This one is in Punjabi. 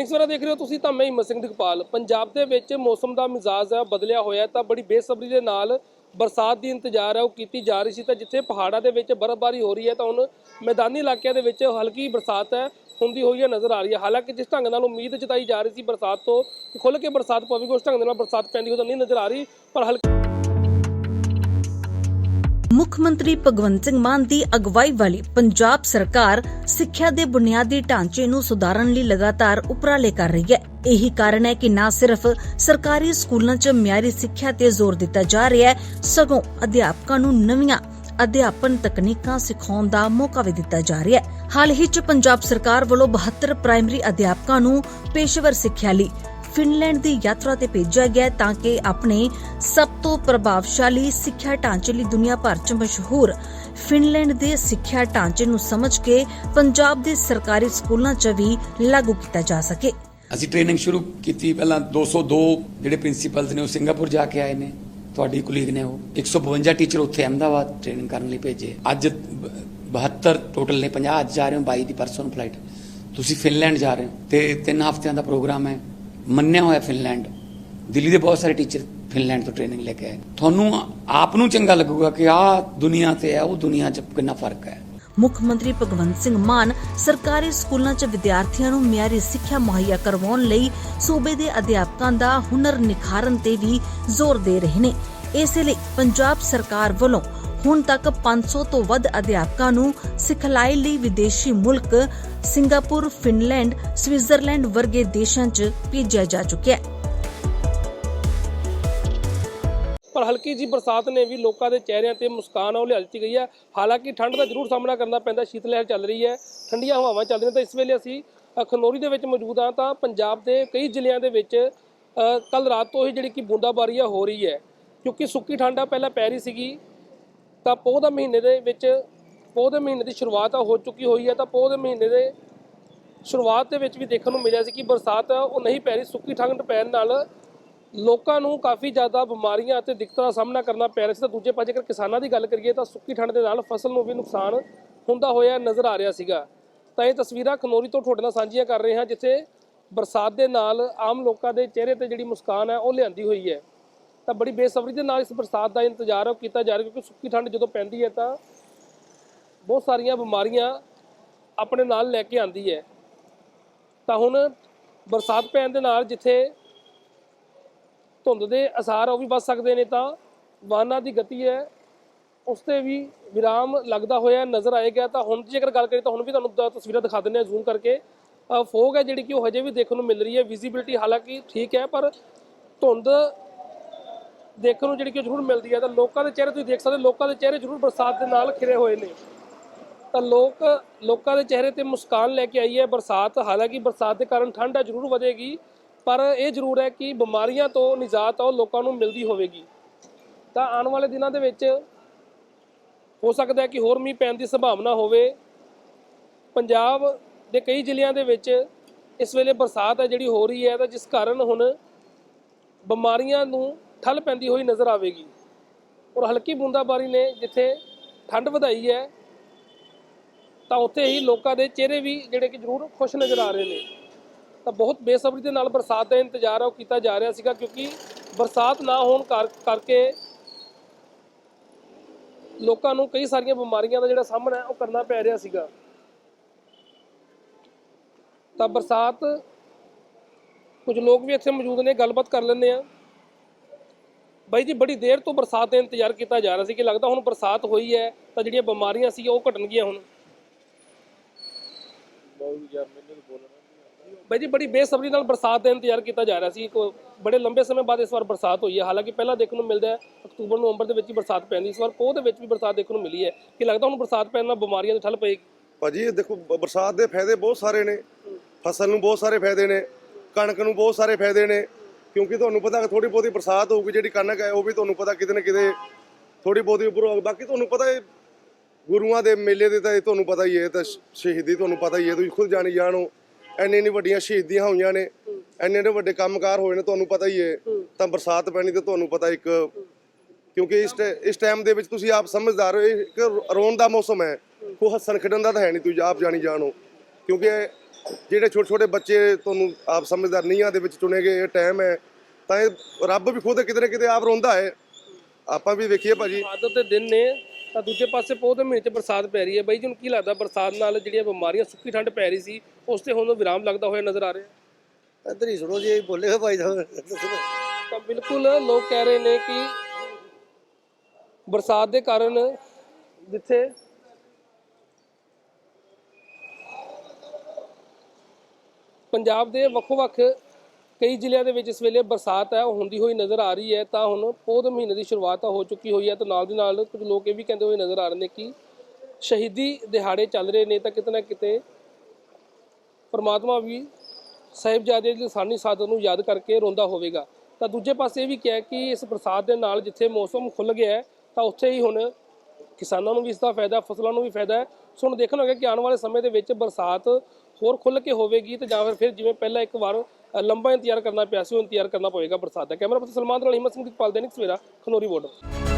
ਦੈਨਿਕ ਸਵੇਰਾ ਦੇਖ ਰਹੇ ਹੋ ਤੁਸੀਂ ਤਾਂ ਮੈਂ ਹਿੰਮਤ ਸਿੰਘ ਦਿਗਪਾਲ ਪੰਜਾਬ ਦੇ ਵਿੱਚ ਮੌਸਮ ਦਾ ਮਿਜ਼ਾਜ ਹੈ ਬਦਲਿਆ ਹੋਇਆ ਤਾਂ ਬੜੀ ਬੇਸਬਰੀ ਦੇ ਨਾਲ ਬਰਸਾਤ ਦੀ ਇੰਤਜ਼ਾਰ ਹੈ, ਉਹ ਕੀਤੀ ਜਾ ਰਹੀ ਸੀ ਤਾਂ ਜਿੱਥੇ ਪਹਾੜਾਂ ਦੇ ਵਿੱਚ ਬਰਫ਼ਬਾਰੀ ਹੋ ਰਹੀ ਹੈ ਤਾਂ ਹੁਣ ਮੈਦਾਨੀ ਇਲਾਕਿਆਂ ਦੇ ਵਿੱਚ ਹਲਕੀ ਬਰਸਾਤ ਹੈ, ਹੁੰਦੀ ਹੋਈ ਹੈ ਨਜ਼ਰ ਆ ਰਹੀ ਹੈ। ਹਾਲਾਂਕਿ ਜਿਸ ਢੰਗ ਨਾਲ ਉਮੀਦ ਜਤਾਈ ਜਾ ਰਹੀ ਸੀ ਬਰਸਾਤ ਤੋਂ ਕਿ ਖੁੱਲ੍ਹ ਕੇ ਬਰਸਾਤ ਪਵੇਗੀ, ਉਸ ਢੰਗ ਦੇ ਨਾਲ ਬਰਸਾਤ ਪੈਂਦੀ ਹੋਈ ਤਾਂ ਨਹੀਂ ਨਜ਼ਰ ਆ ਰਹੀ, ਪਰ ਹਲਕੀ ਮੁੱਖ ਮੰਤਰੀ ਭਗਵੰਤ ਸਿੰਘ ਮਾਨ ਦੀ ਅਗਵਾਈ ਵਾਲੀ ਪੰਜਾਬ ਸਰਕਾਰ ਸਿੱਖਿਆ ਦੇ ਬੁਨਿਆਦੀ ਢਾਂਚੇ ਨੂੰ ਸੁਧਾਰਨ ਲਈ ਲਗਾਤਾਰ ਉਪਰਾਲੇ ਕਰ ਰਹੀ ਹੈ। ਇਹੀ ਕਾਰਨ ਹੈ ਕਿ ਨਾ ਸਿਰਫ ਸਰਕਾਰੀ ਸਕੂਲਾਂ 'ਚ ਮਿਆਰੀ ਸਿੱਖਿਆ ਤੇ ਜ਼ੋਰ ਦਿੱਤਾ ਜਾ ਰਿਹਾ ਹੈ, ਸਗੋਂ ਅਧਿਆਪਕਾਂ ਨੂੰ ਨਵੀਆਂ ਅਧਿਆਪਨ ਤਕਨੀਕਾਂ ਸਿਖਾਉਣ ਦਾ ਮੌਕਾ ਵੀ ਦਿੱਤਾ ਜਾ ਰਿਹਾ ਹੈ। ਹਾਲ ਹੀ 'ਚ ਪੰਜਾਬ ਸਰਕਾਰ ਵੱਲੋਂ 72 ਪ੍ਰਾਇਮਰੀ ਅਧਿਆਪਕਾਂ ਨੂੰ ਪੇਸ਼ੇਵਰ ਸਿੱਖਿਆ ਲਈ ਫਿਨਲੈਂਡ ਦੀ ਯਾਤਰਾ ਤੇ ਭੇਜਿਆ ਗਿਆ ਤਾਂ ਕਿ ਆਪਣੇ ਸਭ ਤੋਂ ਪ੍ਰਭਾਵਸ਼ਾਲੀ ਸਿੱਖਿਆ ਢਾਂਚੇ ਲਈ ਦੁਨੀਆ ਭਰ 'ਚ ਮਸ਼ਹੂਰ ਫਿਨਲੈਂਡ ਦੇ ਸਿੱਖਿਆ ਢਾਂਚੇ ਨੂੰ ਸਮਝ ਕੇ ਪੰਜਾਬ ਦੇ ਸਰਕਾਰੀ ਸਕੂਲਾਂ 'ਚ ਵੀ ਲਾਗੂ ਕੀਤਾ ਜਾ ਸਕੇ। ਅਸੀਂ ਟ੍ਰੇਨਿੰਗ ਸ਼ੁਰੂ ਕੀਤੀ ਪਹਿਲਾਂ 202 ਜਿਹੜੇ ਪ੍ਰਿੰਸੀਪਲਸ ਨੇ ਉਹ ਸਿੰਗਾਪੁਰ ਜਾ ਕੇ ਆਏ ਨੇ। ਤੁਹਾਡੀ ਕੁਲੀਗ ਨੇ ਉਹ। 152 ਟੀਚਰ ਉੱਥੇ ਅਹਿਮਦਾਬਾਦ ਟ੍ਰੇਨਿੰਗ ਕਰਨ ਲਈ ਭੇਜੇ। ਅੱਜ 72 ਟੋਟਲ ਨੇ। 50 ਅੱਜ ਜਾ ਰਹੇ ਹੋ। 22 ਦੀ ਪਰਸੋਂ ਨੂੰ ਫਲਾਈਟ ਤੁਸੀਂ ਫਿਨਲੈਂਡ ਜਾ ਰਹੇ ਹੋ ਤੇ ਤਿੰਨ ਹਫ਼ਤਿਆਂ ਦਾ ਪ੍ਰੋਗਰਾਮ ਹੈ। ਮੰਨਿਆ ਹੋਇਆ ਫਿਨਲੈਂਡ, ਦਿੱਲੀ ਦੇ ਬਹੁਤ ਸਾਰੇ ਟੀਚਰ ਫਿਨਲੈਂਡ ਤੋਂ ਟ੍ਰੇਨਿੰਗ ਲੈ ਕੇ ਆਏ। ਤੁਹਾਨੂੰ ਆਪ ਨੂੰ ਚੰਗਾ ਲੱਗੂਗਾ ਕਿ ਆਹ ਦੁਨੀਆ ਤੇ ਹੈ, ਉਹ ਦੁਨੀਆ 'ਚ ਕਿੰਨਾ ਫ਼ਰਕ ਹੈ। ਮੁੱਖ ਮੰਤਰੀ ਭਗਵੰਤ ਸਿੰਘ ਮਾਨ ਸਰਕਾਰੀ ਸਕੂਲਾਂ 'ਚ ਵਿਦਿਆਰਥੀਆਂ ਨੂੰ ਮਿਆਰੀ ਸਿੱਖਿਆ ਮੁਹੱਈਆ ਕਰਵਾਉਣ ਲਈ ਸੂਬੇ ਦੇ ਅਧਿਆਪਕਾਂ ਦਾ ਹੁਨਰ ਨਿਖਾਰਨ ਤੇ ਵੀ ਜ਼ੋਰ ਦੇ ਰਹੇ ਨੇ। ਇਸੇ ਲਈ ਪੰਜਾਬ ਸਰਕਾਰ ਵੱਲੋਂ ਹੁਣ ਤੱਕ 500 ਤੋਂ ਵੱਧ ਅਧਿਆਪਕਾਂ ਨੂੰ ਸਿਖਲਾਈ ਲਈ ਵਿਦੇਸ਼ੀ ਮੁਲਕ ਸਿੰਗਾਪੁਰ, ਫਿਨਲੈਂਡ, ਸਵਿਟਜ਼ਰਲੈਂਡ ਵਰਗੇ ਦੇਸ਼ਾਂ 'ਚ ਭੇਜਿਆ ਜਾ ਚੁੱਕਿਆ ਹੈ। ਪਰ ਹਲਕੀ ਜੀ ਬਰਸਾਤ ਨੇ ਵੀ ਲੋਕਾਂ ਦੇ ਚਿਹਰਿਆਂ ਤੇ ਮੁਸਕਾਨ ਉਹ ਲਿਆਲਤੀ ਗਈ ਹੈ। ਹਾਲਾਂਕਿ ਠੰਡ ਦਾ ਜ਼ਰੂਰ ਸਾਹਮਣਾ ਕਰਨਾ ਪੈਂਦਾ ਸ਼ੀਤ ਲਹਿਰ ਚੱਲ ਰਹੀ ਹੈ ਠੰਡੀਆਂ ਹਵਾਵਾਂ ਚੱਲ ਰਹੀਆਂ ਤਾਂ ਇਸ ਵੇਲੇ ਅਸੀਂ ਅ, ਖਨੌਰੀ ਦੇ ਵਿੱਚ ਮੌਜੂਦ ਹਾਂ ਤਾਂ ਪੰਜਾਬ ਦੇ ਕਈ ਜ਼ਿਲ੍ਹਿਆਂ ਦੇ ਵਿੱਚ ਕੱਲ ਰਾਤ ਤੋਂ ਹੀ ਜਿਹੜੀ ਕਿ ਬੂੰਦਾਬਾਰੀ ਆ ਹੋ ਰਹੀ ਹੈ। ਕਿਉਂਕਿ ਸੁੱਕੀ ਠੰਡ ਆ ਪਹਿਲਾਂ ਪੈ ਰਹੀ ਸੀਗੀ। ਤਾਂ ਪੋਹ ਦੇ ਮਹੀਨੇ ਦੇ ਵਿੱਚ ਪੋਹ ਦੇ ਮਹੀਨੇ ਦੀ ਸ਼ੁਰੂਆਤ ਹੋ ਚੁੱਕੀ ਹੋਈ ਹੈ, ਤਾਂ ਪੋਹ ਦੇ ਮਹੀਨੇ ਦੇ ਸ਼ੁਰੂਆਤ ਦੇ ਵਿੱਚ ਵੀ ਦੇਖਣ ਨੂੰ ਮਿਲਿਆ ਸੀ ਕਿ ਬਰਸਾਤ ਉਹ ਨਹੀਂ ਪੈ ਰਹੀ, ਸੁੱਕੀ ਠੰਡ ਪੈਣ ਨਾਲ ਲੋਕਾਂ ਨੂੰ ਕਾਫੀ ਜ਼ਿਆਦਾ ਬਿਮਾਰੀਆਂ ਅਤੇ ਦਿੱਕਤਾਂ ਦਾ ਸਾਹਮਣਾ ਕਰਨਾ ਪੈ ਰਿਹਾ ਸੀ। ਤਾਂ ਦੂਜੇ ਪਾਸੇ ਅਗਰ ਕਿਸਾਨਾਂ ਦੀ ਗੱਲ ਕਰੀਏ ਤਾਂ ਸੁੱਕੀ ਠੰਡ ਦੇ ਨਾਲ ਫਸਲ ਨੂੰ ਵੀ ਨੁਕਸਾਨ ਹੁੰਦਾ ਹੋਇਆ ਨਜ਼ਰ ਆ ਰਿਹਾ ਸੀਗਾ। ਤਾਂ ਇਹ ਤਸਵੀਰਾਂ ਖਨੌਰੀ ਤੋਂ ਤੁਹਾਡੇ ਨਾਲ ਸਾਂਝੀਆਂ ਕਰ ਰਹੇ ਹਾਂ, ਜਿੱਥੇ ਬਰਸਾਤ ਦੇ ਨਾਲ ਆਮ ਲੋਕਾਂ ਦੇ ਚਿਹਰੇ ਤੇ ਜਿਹੜੀ ਮੁਸਕਾਨ ਹੈ ਉਹ ਲਿਆਂਦੀ ਹੋਈ ਹੈ। ਤਾਂ ਬੜੀ ਬੇਸਬਰੀ ਦੇ ਨਾਲ ਇਸ ਬਰਸਾਤ ਦਾ ਇੰਤਜ਼ਾਰ ਉਹ ਕੀਤਾ ਜਾ ਰਿਹਾ ਕਿਉਂਕਿ ਸੁੱਕੀ ਠੰਡ ਜਦੋਂ ਪੈਂਦੀ ਹੈ ਤਾਂ ਬਹੁਤ ਸਾਰੀਆਂ ਬਿਮਾਰੀਆਂ ਆਪਣੇ ਨਾਲ ਲੈ ਕੇ ਆਉਂਦੀ ਹੈ। ਤਾਂ ਹੁਣ ਬਰਸਾਤ ਪੈਣ ਦੇ ਨਾਲ ਜਿੱਥੇ ਧੁੰਦ ਦੇ ਅਸਾਰ ਉਹ ਵੀ ਵੱਧ ਸਕਦੇ ਨੇ ਤਾਂ ਵਾਹਨਾਂ ਦੀ ਗਤੀ ਹੈ, ਉਸ ਤੇ ਵੀ ਵਿਰਾਮ ਲੱਗਦਾ ਹੋਇਆ ਨਜ਼ਰ ਆਏਗਾ। ਤਾਂ ਹੁਣ ਦੀ ਜੇਕਰ ਗੱਲ ਕਰੀਏ ਤਾਂ ਹੁਣ ਵੀ ਤੁਹਾਨੂੰ ਤਸਵੀਰਾਂ ਦਿਖਾ ਦਿੰਦੇ ਆ ਜ਼ੂਮ ਕਰਕੇ। ਫੋਗ ਹੈ ਜਿਹੜੀ ਕਿ ਉਹ ਹਜੇ ਵੀ ਦੇਖਣ ਨੂੰ ਮਿਲ ਰਹੀ ਹੈ। ਵਿਜ਼ਿਬਿਲਟੀ ਹਾਲਾਂਕਿ ਠੀਕ ਹੈ, ਪਰ ਧੁੰਦ ਦੇਖਣ ਨੂੰ ਜਿਹੜੀ ਕਿ ਜ਼ਰੂਰ ਮਿਲਦੀ ਹੈ ਤਾਂ ਲੋਕਾਂ ਦੇ ਚਿਹਰੇ ਤੁਸੀਂ ਦੇਖ ਸਕਦੇ ਹੋ, ਲੋਕਾਂ ਦੇ ਚਿਹਰੇ ਜ਼ਰੂਰ ਬਰਸਾਤ ਦੇ ਨਾਲ ਖਿਰੇ ਹੋਏ ਨੇ। ਤਾਂ ਲੋਕ ਲੋਕਾਂ ਦੇ ਚਿਹਰੇ ਤੇ ਮੁਸਕਾਨ ਲੈ ਕੇ ਆਈ ਹੈ ਬਰਸਾਤ। ਹਾਲਾਂਕਿ ਬਰਸਾਤ ਦੇ ਕਾਰਨ ਠੰਡ ਹੈ ਜ਼ਰੂਰ ਵਧੇਗੀ ਪਰ ਇਹ ਜ਼ਰੂਰ ਹੈ ਕਿ ਬਿਮਾਰੀਆਂ ਤੋਂ ਨਿਜਾਤ ਉਹ ਲੋਕਾਂ ਨੂੰ ਮਿਲਦੀ ਹੋਵੇਗੀ। ਤਾਂ ਆਉਣ ਵਾਲੇ ਦਿਨਾਂ ਦੇ ਵਿੱਚ ਹੋ ਸਕਦਾ ਹੈ ਕਿ ਹੋਰ ਮੀਂਹ ਪੈਣ ਦੀ ਸੰਭਾਵਨਾ ਹੋਵੇ। ਪੰਜਾਬ ਦੇ ਕਈ ਜ਼ਿਲ੍ਹਿਆਂ ਦੇ ਵਿੱਚ ਇਸ ਵੇਲੇ ਬਰਸਾਤ ਹੈ ਜਿਹੜੀ ਹੋ ਰਹੀ ਹੈ ਤਾਂ ਜਿਸ ਕਾਰਨ ਹੁਣ ਬਿਮਾਰੀਆਂ ਨੂੰ ਠੱਲ ਪੈਂਦੀ ਹੋਈ ਨਜ਼ਰ ਆਵੇਗੀ। ਔਰ ਹਲਕੀ ਬੂੰਦਾਬਾਰੀ ਨੇ ਜਿੱਥੇ ਠੰਡ ਵਧਾਈ ਹੈ, ਤਾਂ ਉੱਥੇ ਹੀ ਲੋਕਾਂ ਦੇ ਚਿਹਰੇ ਵੀ ਜਿਹੜੇ ਕਿ ਜ਼ਰੂਰ ਖੁਸ਼ ਨਜ਼ਰ ਆ ਰਹੇ ਨੇ। ਤਾਂ ਬਹੁਤ ਬੇਸਬਰੀ ਦੇ ਨਾਲ ਬਰਸਾਤ ਦਾ ਇੰਤਜ਼ਾਰ ਉਹ ਕੀਤਾ ਜਾ ਰਿਹਾ ਸੀਗਾ ਕਿਉਂਕਿ ਬਰਸਾਤ ਨਾ ਹੋਣ ਕਰ- ਕਰਕੇ ਲੋਕਾਂ ਨੂੰ ਕਈ ਸਾਰੀਆਂ ਬਿਮਾਰੀਆਂ ਦਾ ਜਿਹੜਾ ਸਾਹਮਣਾ ਉਹ ਕਰਨਾ ਪੈ ਰਿਹਾ ਸੀਗਾ। ਤਾਂ ਬਰਸਾਤ, ਕੁਝ ਲੋਕ ਵੀ ਇੱਥੇ ਮੌਜੂਦ ਨੇ, ਗੱਲਬਾਤ ਕਰ ਲੈਂਦੇ ਆ ਬਾਈ ਜੀ, ਬੜੀ ਦੇਰ ਤੋਂ ਬਰਸਾਤ ਦਾ ਇੰਤਜ਼ਾਰ ਕੀਤਾ ਜਾ ਰਿਹਾ ਸੀ ਕਿ ਲੱਗਦਾ ਹੁਣ ਬਰਸਾਤ ਹੋਈ ਹੈ ਤਾਂ ਜਿਹੜੀਆਂ ਬਿਮਾਰੀਆਂ ਸੀ ਉਹ ਘਟਣਗੀਆਂ ਹੁਣ। ਬਾਈ ਜੀ, ਬੜੀ ਬੇਸਬਰੀ ਨਾਲ ਬਰਸਾਤ ਦਾ ਇੰਤਜ਼ਾਰ ਕੀਤਾ ਜਾ ਰਿਹਾ ਸੀ। ਕੋ ਬੜੇ ਲੰਬੇ ਸਮੇਂ ਬਾਅਦ ਇਸ ਵਾਰ ਬਰਸਾਤ ਹੋਈ ਹੈ। ਹਾਲਾਂਕਿ ਪਹਿਲਾਂ ਦੇਖਣ ਨੂੰ ਮਿਲਦਾ ਹੈ, ਅਕਤੂਬਰ, ਨਵੰਬਰ ਦੇ ਵਿੱਚ ਹੀ ਬਰਸਾਤ ਪੈਂਦੀ ਇਸ ਵਾਰ ਪੋਹ ਦੇ ਵਿੱਚ ਵੀ ਬਰਸਾਤ ਦੇਖਣ ਨੂੰ ਮਿਲੀ ਹੈ। ਕਿ ਲੱਗਦਾ ਹੁਣ ਬਰਸਾਤ ਪੈਣ ਨਾਲ ਬਿਮਾਰੀਆਂ ਦੀ ਠੱਲ ਪਏਗੀ? ਭਾਜੀ, ਇਹ ਦੇਖੋ, ਬ- ਬਰਸਾਤ ਦੇ ਫਾਇਦੇ ਬਹੁਤ ਸਾਰੇ ਨੇ। ਫਸਲ ਨੂੰ ਬਹੁਤ ਸਾਰੇ ਫਾਇਦੇ ਨੇ। ਕਣਕ ਨੂੰ ਬਹੁਤ ਸਾਰੇ ਫਾਇਦੇ ਨੇ। ਕਿਉਂਕਿ ਤੁਹਾਨੂੰ ਪਤਾ ਥੋੜੀ ਬਹੁਤੀ ਬਰਸਾਤ ਹੋਊਗੀ, ਜਿਹੜੀ ਕਣਕ ਹੈ, ਉਹ ਵੀ ਤੁਹਾਨੂੰ ਪਤਾ ਕਿਤੇ ਨਾ ਕਿਤੇ ਥੋੜੀ ਬਹੁਤੀ ਉੱਪਰੋਂ ਬਾਕੀ ਤੁਹਾਨੂੰ ਪਤਾ ਹੈ ਗੁਰੂਆਂ ਦੇ ਮੇਲੇ ਦੇ ਤਾਂ ਇਹ ਤੁਹਾਨੂੰ ਪਤਾ ਹੀ ਹੈ ਤਾਂ ਸ਼ਹੀਦੀ ਤੁਹਾਨੂੰ ਪਤਾ ਹੀ ਹੈ, ਤੁਸੀਂ ਖੁਦ ਜਾਣੀ ਜਾਣੋ ਐਨੇ ਇੰਨੀ ਵੱਡੀਆਂ ਸ਼ਹੀਦੀਆਂ ਹੋਈਆਂ ਨੇ ਐਨੇ ਇੰਨੇ ਵੱਡੇ ਕੰਮਕਾਰ ਹੋਏ ਨੇ, ਤੁਹਾਨੂੰ ਪਤਾ ਹੀ ਹੈ, ਤਾਂ ਬਰਸਾਤ ਪੈਣੀ ਤੇ ਤੁਹਾਨੂੰ ਪਤਾ ਇੱਕ ਕਿਉਂਕਿ ਇਸ ਟੈ- ਇਸ ਟਾਈਮ ਦੇ ਵਿੱਚ ਤੁਸੀਂ ਆਪ ਸਮਝਦਾਰ ਹੋ ਇੱਕ ਰੋਣ ਦਾ ਮੌਸਮ ਹੈ, ਕੋਈ ਹੱਸਣ ਖੇਡਣ ਦਾ ਤਾਂ ਹੈ ਨਹੀਂ, ਤੁਸੀਂ ਆਪ ਜਾਣੀ ਜਾਣੋ। ਕਿਉਂਕਿ ਜਿਹੜੇ ਛੋਟੇ ਛੋਟੇ ਬੱਚੇ ਤੁਹਾਨੂੰ ਆਪ ਸਮਝਦਾਰ ਨੀਹਾਂ ਦੇ ਵਿੱਚ ਚੁਣੇ ਗਏ ਇਹ ਟਾਈਮ ਹੈ ਤਾਂ ਇਹ ਰੱਬ ਵੀ ਖੁਦ ਕਿਤੇ ਨਾ ਕਿਤੇ ਆਪ ਰੋਂਦਾ ਹੈ। ਆਪਾਂ ਵੀ ਵੇਖੀਏ ਭਾਜੀ। ਆਦਤ ਦੇ ਦਿਨ ਨੇ ਤਾਂ ਦੂਜੇ ਪਾਸੇ ਪੋਹ ਦੇ ਮਹੀਨੇ 'ਚ ਬਰਸਾਤ ਪੈ ਰਹੀ ਹੈ। ਬਾਈ ਜੀ ਨੂੰ ਕੀ ਲੱਗਦਾ ਬਰਸਾਤ ਨਾਲ ਜਿਹੜੀਆਂ ਬਿਮਾਰੀਆਂ ਸੁੱਕੀ ਠੰਡ ਪੈ ਰਹੀ ਸੀ ਉਸ ਤੇ ਹੁਣ ਵਿਰਾਮ ਲੱਗਦਾ ਹੋਇਆ ਨਜ਼ਰ ਆ ਰਿਹਾ? ਇੱਧਰ ਹੀ ਸੁਣੋ ਜੀ ਬੋਲੇ ਭਾਈ ਸਾਹਿਬ। ਤਾਂ ਬਿਲਕੁਲ ਲੋਕ ਕਹਿ ਰਹੇ ਨੇ ਕਿ ਬਰਸਾਤ ਦੇ ਕਾਰਨ ਜਿੱਥੇ ਪੰਜਾਬ ਦੇ ਵੱਖੋ-ਵੱਖ ਕਈ ਜ਼ਿਲ੍ਹਿਆਂ ਦੇ ਵਿੱਚ ਇਸ ਵੇਲੇ ਬਰਸਾਤ ਹੈ, ਉਹ ਹੁੰਦੀ ਹੋਈ ਨਜ਼ਰ ਆ ਰਹੀ ਹੈ, ਤਾਂ ਹੁਣ ਪੋਹ ਦੇ ਮਹੀਨੇ ਦੀ ਸ਼ੁਰੂਆਤ ਹੋ ਚੁੱਕੀ ਹੋਈ ਹੈ ਤਾਂ ਨਾਲ ਦੀ ਨਾਲ ਕੁਝ ਲੋਕ ਇਹ ਵੀ ਕਹਿੰਦੇ ਹੋਏ ਨਜ਼ਰ ਆ ਰਹੇ ਨੇ ਕਿ ਸ਼ਹੀਦੀ ਦਿਹਾੜੇ ਚੱਲ ਰਹੇ ਨੇ ਤਾਂ ਕਿਤੇ ਨਾ ਕਿਤੇ ਪਰਮਾਤਮਾ ਵੀ ਸਾਹਿਬਜ਼ਾਦੇ ਦੀ ਲਸਾਨੀ ਸਾਧਨ ਨੂੰ ਯਾਦ ਕਰਕੇ ਰੋਂਦਾ ਹੋਵੇਗਾ। ਤਾਂ ਦੂਜੇ ਪਾਸੇ ਇਹ ਵੀ ਕਿਹਾ ਕਿ ਇਸ ਬਰਸਾਤ ਦੇ ਨਾਲ ਜਿੱਥੇ ਮੌਸਮ ਖੁੱਲ ਗਿਆ ਤਾਂ ਉੱਥੇ ਹੀ ਹੁਣ ਕਿਸਾਨਾਂ ਨੂੰ ਵੀ ਇਸ ਦਾ ਫਾਇਦਾ, ਫਸਲਾਂ ਨੂੰ ਵੀ ਫਾਇਦਾ ਹੈ। ਸੋ ਹੁਣ ਦੇਖਣਾ ਹੋਵੇਗਾ ਕਿ ਆਉਣ ਵਾਲੇ ਸਮੇਂ ਦੇ ਵਿੱਚ ਬਰਸਾਤ ਹੋਰ ਖੁੱਲ ਕੇ ਹੋਵੇਗੀ ਤੇ ਜਾਂ ਫਿਰ ਫਿਰ ਜਿਵੇਂ ਪਹਿਲਾਂ ਇੱਕ ਵਾਰ ਲੰਬਾ ਇੰਤਜ਼ਾਰ ਕਰਨਾ ਪਿਆ ਸੀ, ਉਹ ਇੰਤਜ਼ਾਰ ਕਰਨਾ ਪਵੇਗਾ ਬਰਸਾਤ ਦਾ। ਕੈਮਰਾ ਪਰਸਨ ਸਲਮਾਨ ਨਾਲ ਹਿੰਮਤ ਸਿੰਘ ਦੀ ਪਾਲ ਦੇਨਿਕ ਸਵੇਰਾ ਖਨੋਰੀ ਬੋਰਡਰ